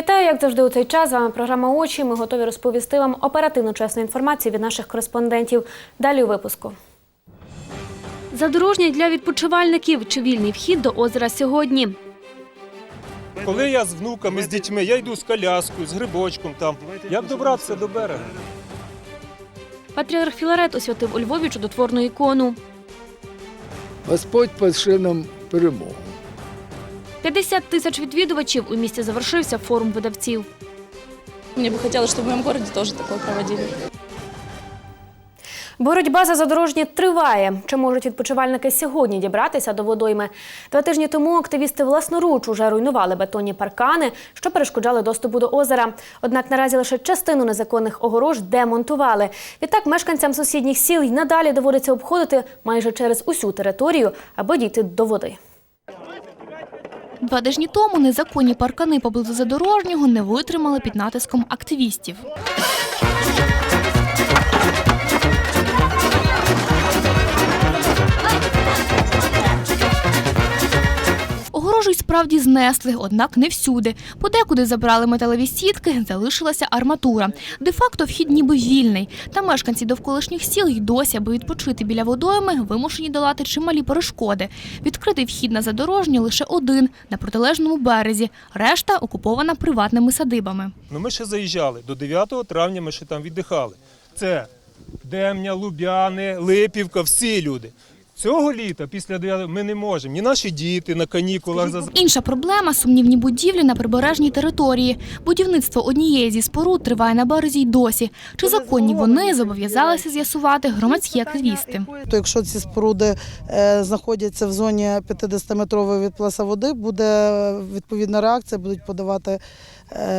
Вітаю, як завжди у цей час. З вами програма Очі. Ми готові розповісти вам оперативну чесну інформацію від наших кореспондентів. Далі у випуску. Задорожній для відпочивальників чи вільний вхід до озера сьогодні. Коли я з внуками, з дітьми, я йду з коляскою, з грибочком там. Як добратися до берега? Патріарх Філарет освятив у Львові чудотворну ікону. Господь пошив нам перемогу. 50 тисяч відвідувачів у місті завершився форум видавців. Мне бы хотелось, чтобы в моем городе тоже такое проводили. Боротьба за задорожні триває. Чи можуть відпочивальники сьогодні дібратися до водойми? Два тижні тому активісти власноруч уже руйнували бетонні паркани, що перешкоджали доступу до озера. Однак наразі лише частину незаконних огорож демонтували. Відтак мешканцям сусідніх сіл й надалі доводиться обходити майже через усю територію, аби дійти до води. Два тижні тому незаконні паркани поблизу задорожнього не витримали під натиском активістів. Справді знесли, однак не всюди. Подекуди забрали металеві сітки, залишилася арматура. Де-факто вхід ніби вільний. Та мешканці довколишніх сіл й досі, аби відпочити біля водойми, вимушені долати чималі перешкоди. Відкритий вхід на задорожнє лише один на протилежному березі. Решта окупована приватними садибами. Ну ми ще заїжджали. До 9 травня ми ще там віддихали. Це Демня, Лубяни, Липівка, всі люди. Цього літа, після 9 ми не можемо. Ні наші діти на канікулах за Інша проблема сумнівні будівлі на прибережній території. Будівництво однієї зі споруд триває на березі й досі. Чи законні вони зобов'язалися з'ясувати громадські активісти? То якщо ці споруди е, знаходяться в зоні 50-метрової від плеса води, буде відповідна реакція, будуть подавати е,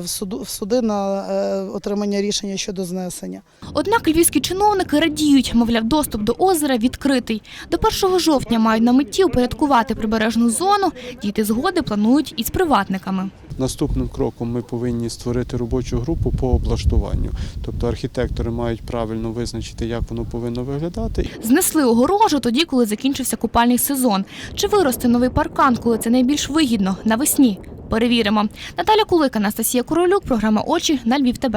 в, суду, в суди на е, отримання рішення щодо знесення. Однак львівські чиновники радіють, мовляв, доступ до озера відкритий. До 1 жовтня мають на меті упорядкувати прибережну зону. Дійти згоди планують із приватниками. Наступним кроком ми повинні створити робочу групу по облаштуванню. Тобто архітектори мають правильно визначити, як воно повинно виглядати. Знесли огорожу тоді, коли закінчився купальний сезон. Чи виросте новий паркан, коли це найбільш вигідно навесні? Перевіримо. Наталя Кулика, Анастасія Королюк, програма Очі на Львів. ТБ.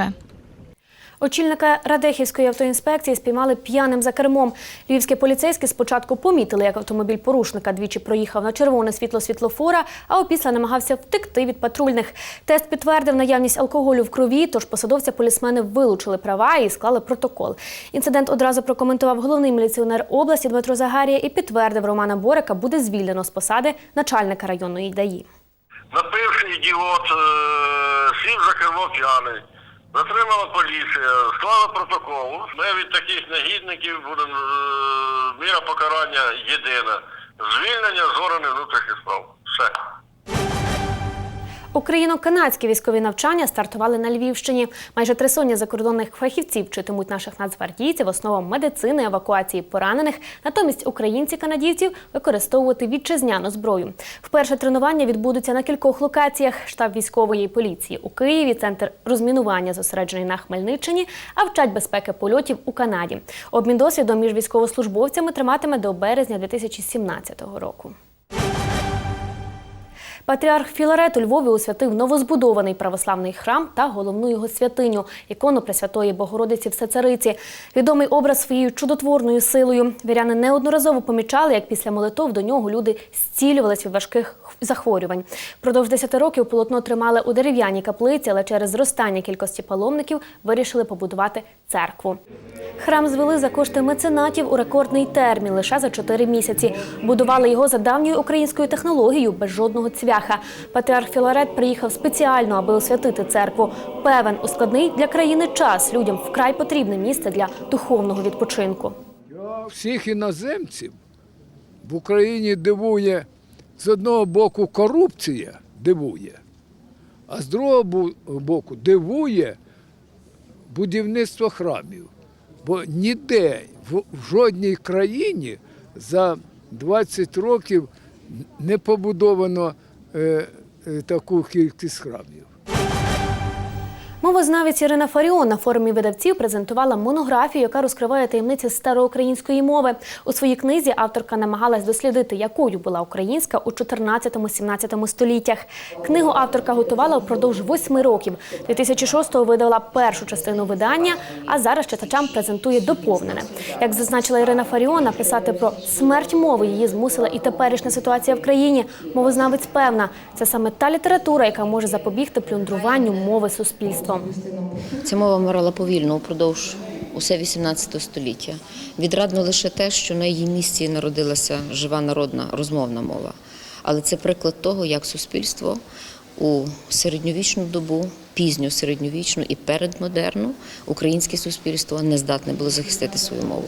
Очільника Радехівської автоінспекції спіймали п'яним за кермом. Львівські поліцейські спочатку помітили, як автомобіль порушника двічі проїхав на червоне світло світлофора, а опісля намагався втекти від патрульних. Тест підтвердив наявність алкоголю в крові, тож посадовця полісмени вилучили права і склали протокол. Інцидент одразу прокоментував головний міліціонер області Дмитро Загарія і підтвердив, Романа Борика буде звільнено з посади начальника районної ДАІ. Ідіот, е, сів за кермо п'яний. Затримала поліція, склала протокол. Ми від таких негідників будемо е, міра покарання єдина. Звільнення з органів внутрішніх. Україно-канадські військові навчання стартували на Львівщині. Майже три сотні закордонних фахівців вчитимуть наших нацгвардійців основам медицини, евакуації поранених. Натомість українці-канадійців використовувати вітчизняну зброю. Вперше тренування відбудуться на кількох локаціях: штаб військової поліції у Києві, центр розмінування зосереджений на Хмельниччині, а вчать безпеки польотів у Канаді. Обмін досвідом між військовослужбовцями триматиме до березня 2017 року. Патріарх Філарет у Львові освятив новозбудований православний храм та головну його святиню ікону Пресвятої Богородиці Всецариці. Відомий образ своєю чудотворною силою. Віряни неодноразово помічали, як після молитов до нього люди зцілювались від важких захворювань. Впродовж 10 років полотно тримали у дерев'яній каплиці, але через зростання кількості паломників вирішили побудувати церкву. Храм звели за кошти меценатів у рекордний термін лише за 4 місяці. Будували його за давньою українською технологією без жодного цвяха. Патріарх Філарет приїхав спеціально, аби освятити церкву. Певен у складний для країни час людям вкрай потрібне місце для духовного відпочинку. Всіх іноземців в Україні дивує з одного боку корупція дивує, а з другого боку дивує будівництво храмів. Бо ніде в, жодній країні за 20 років не побудовано е, е, таку кількість храмів. Мовознавець Ірина Фаріон на форумі видавців презентувала монографію, яка розкриває таємниці староукраїнської мови. У своїй книзі авторка намагалась дослідити, якою була українська у 14-17 століттях. Книгу авторка готувала впродовж восьми років. 2006-го видала першу частину видання, а зараз читачам презентує доповнене. Як зазначила Ірина Фаріон, написати про смерть мови її змусила і теперішня ситуація в країні. Мовознавець певна, це саме та література, яка може запобігти плюндруванню мови суспільством. Ця мова мирала повільно упродовж усе 18 століття. Відрадно лише те, що на її місці народилася жива народна розмовна мова. Але це приклад того, як суспільство у середньовічну добу, пізню середньовічну і передмодерну українське суспільство не здатне було захистити свою мову.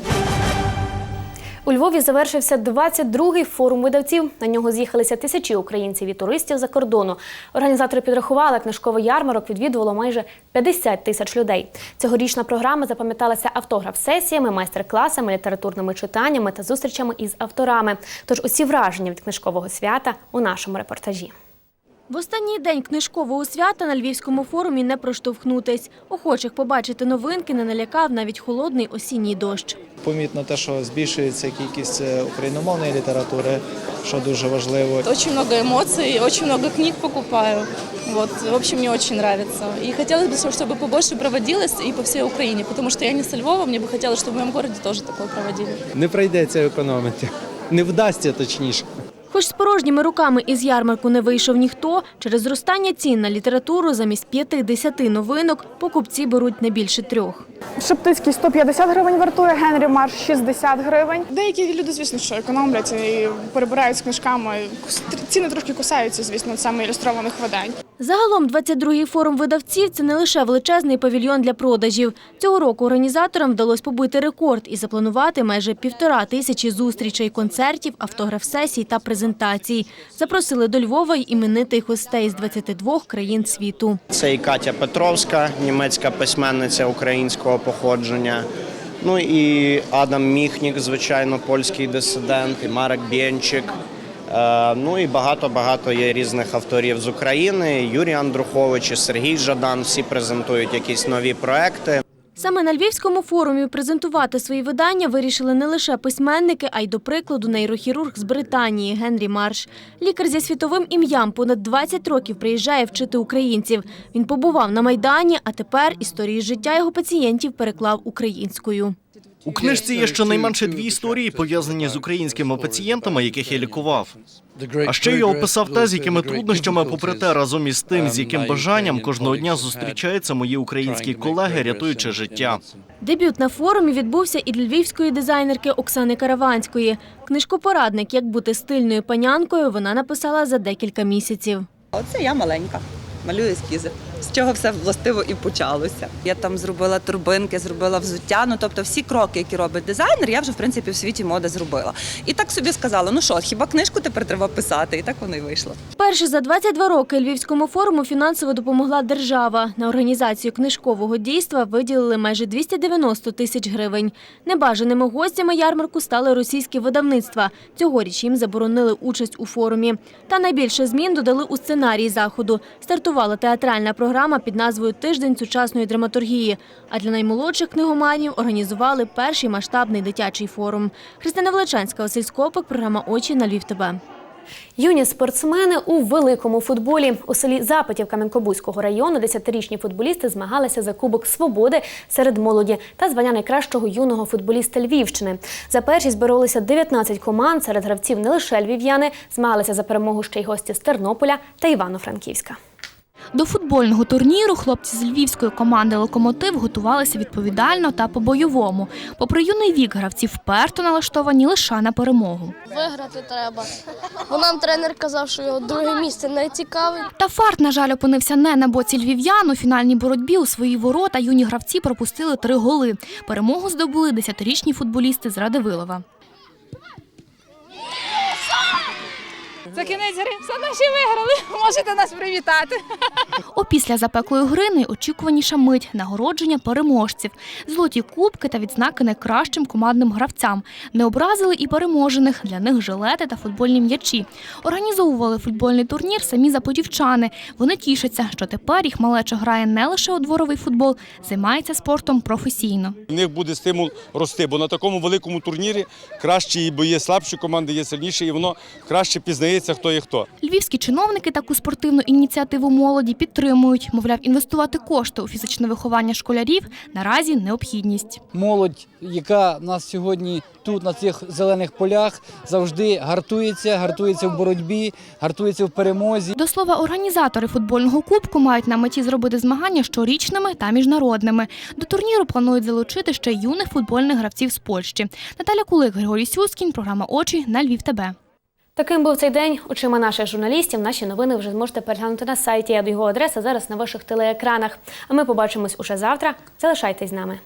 У Львові завершився 22-й форум видавців. На нього з'їхалися тисячі українців і туристів за кордону. Організатори підрахували, книжковий ярмарок відвідувало майже 50 тисяч людей. Цьогорічна програма запам'яталася автограф-сесіями, майстер-класами, літературними читаннями та зустрічами із авторами. Тож усі враження від книжкового свята у нашому репортажі. В останній день книжкового свята на Львівському форумі не проштовхнутись. Охочих побачити новинки не налякав навіть холодний осінній дощ. Помітно те, що збільшується кількість е, україномовної літератури, що дуже важливо. Очень много эмоций, очень много книг покупаю. Вот, в общем, мне очень нравится. И хотелось бы, чтобы побольше проводилось и по всей Украине, потому что я не со Львова, мне бы хотелось, чтобы в моем городе тоже такое проводили. Не прийдеться економити. Не вдасться точніше. Хоч з порожніми руками із ярмарку не вийшов ніхто, через зростання цін на літературу замість п'яти-десяти новинок покупці беруть не більше трьох. Шептицький 150 гривень вартує, Генрі Марш 60 гривень. Деякі люди, звісно, що економлять і перебирають з книжками. Ціни трошки кусаються, звісно, саме ілюстрованих видань. Загалом 22-й форум видавців – це не лише величезний павільйон для продажів. Цього року організаторам вдалося побити рекорд і запланувати майже півтора тисячі зустрічей, концертів, автограф-сесій та презентацій. Запросили до Львова й іменитих гостей з 22 країн світу. Це і Катя Петровська, німецька письменниця українського походження. Ну і Адам Міхнік, звичайно, польський дисидент, і Марек Бєнчик. Е, Ну і багато-багато є різних авторів з України. Юрій Андрухович, і Сергій Жадан. Всі презентують якісь нові проекти. Саме на Львівському форумі презентувати свої видання вирішили не лише письменники, а й, до прикладу, нейрохірург з Британії Генрі Марш. Лікар зі світовим ім'ям понад 20 років приїжджає вчити українців. Він побував на Майдані, а тепер історії життя його пацієнтів переклав українською. У книжці є щонайменше дві історії, пов'язані з українськими пацієнтами, яких я лікував. А ще я описав те, з якими труднощами, попри те, разом із тим, з яким бажанням кожного дня зустрічаються мої українські колеги, рятуючи життя. Дебют на форумі відбувся і для львівської дизайнерки Оксани Караванської. Книжкопорадник «Як бути стильною панянкою» вона написала за декілька місяців. Оце я маленька, малюю ескізи. З чого все властиво і почалося. Я там зробила турбинки, зробила взуття. Ну тобто всі кроки, які робить дизайнер, я вже в принципі в світі моди зробила. І так собі сказала: ну що, хіба книжку тепер треба писати? І так воно й вийшло. Перше за 22 роки Львівському форуму фінансово допомогла держава. На організацію книжкового дійства виділили майже 290 тисяч гривень. Небажаними гостями ярмарку стали російські видавництва. Цьогоріч їм заборонили участь у форумі. Та найбільше змін додали у сценарій заходу. Стартувала театральна програма під назвою Тиждень сучасної драматургії. А для наймолодших книгоманів організували перший масштабний дитячий форум. Христина Величанська, Василь Скопик, програма Очі на Львів ТБ. Юні спортсмени у великому футболі у селі Запитів Кам'янкобузького району 10-річні футболісти змагалися за Кубок Свободи серед молоді та звання найкращого юного футболіста Львівщини. За першість боролися 19 команд. Серед гравців не лише львів'яни, змагалися за перемогу ще й гості з Тернополя та Івано-Франківська. До футбольного турніру хлопці з львівської команди Локомотив готувалися відповідально та по-бойовому. Попри юний вік, гравці вперто налаштовані лише на перемогу. Виграти треба. Бо нам тренер казав, що його друге місце не цікавить. Та фарт, на жаль, опинився не на боці львів'ян. У фінальній боротьбі у свої ворота юні гравці пропустили три голи. Перемогу здобули 10-річні футболісти з Радивилова. Це кінець гри. Все наші виграли. Можете нас привітати. Опісля запеклої гри найочікуваніша мить – нагородження переможців. Золоті кубки та відзнаки найкращим командним гравцям. Не образили і переможених. Для них жилети та футбольні м'ячі. Організовували футбольний турнір самі запорівчани. Вони тішаться, що тепер їх малеча грає не лише у дворовий футбол, займається спортом професійно. В них буде стимул рости, бо на такому великому турнірі краще, бо є слабші команди, є сильніші, і воно краще пізнається, хто є хто. Львівські чиновники таку спортивну ініціативу молоді підтримують. Мовляв, інвестувати кошти у фізичне виховання школярів наразі необхідність. Молодь, яка нас сьогодні тут, на цих зелених полях, завжди гартується, гартується в боротьбі, гартується в перемозі. До слова, організатори футбольного кубку мають на меті зробити змагання щорічними та міжнародними. До турніру планують залучити ще юних футбольних гравців з Польщі. Наталя Кулик, Григорій Сюскін, програма Очі на Львів. ТБ. Таким був цей день. Очима наших журналістів. Наші новини вже зможете переглянути на сайті. Його адреса зараз на ваших телеекранах. А ми побачимось уже завтра. Залишайтесь з нами.